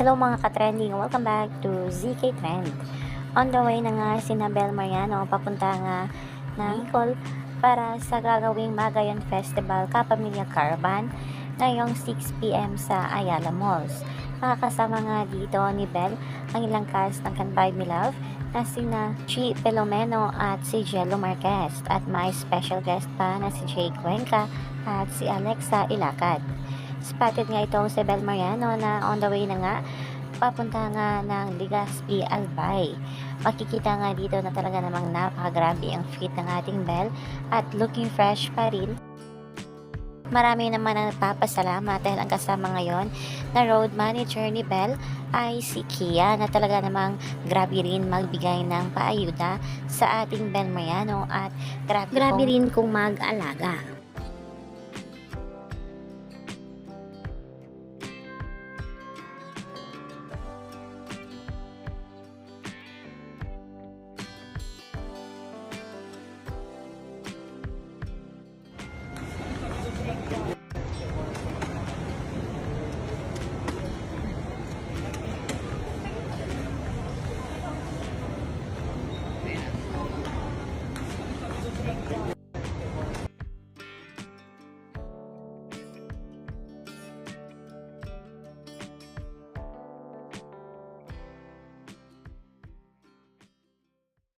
Hello mga ka-trending, welcome back to ZK Trend. On the way na nga si Nabel Mariano papunta nga ng Bicol para sa gagawing Magayan Festival Kapamilya Caravan ngayong 6pm sa Ayala Malls. Makakasama nga dito ni Bel ang ilang cast ng Can Buy Me Love na sina Chi Pelomeno at si Jello Marquez at may special guest pa na si Jay Cuenca at si Alexa Ilacad. Spotted nga itong si Bel Mariano na on the way na nga papunta nga ng Legazpi Albay. Makikita nga dito na talaga namang napakagrabe ang fit ng ating Bel at looking fresh pa rin. Marami naman ang nagpapasalamat dahil ang kasama ngayon na road manager ni Bel ay si Kia na talaga namang grabe rin magbigay ng paayuda sa ating Bel Mariano at grabe, grabe rin kung mag-alaga.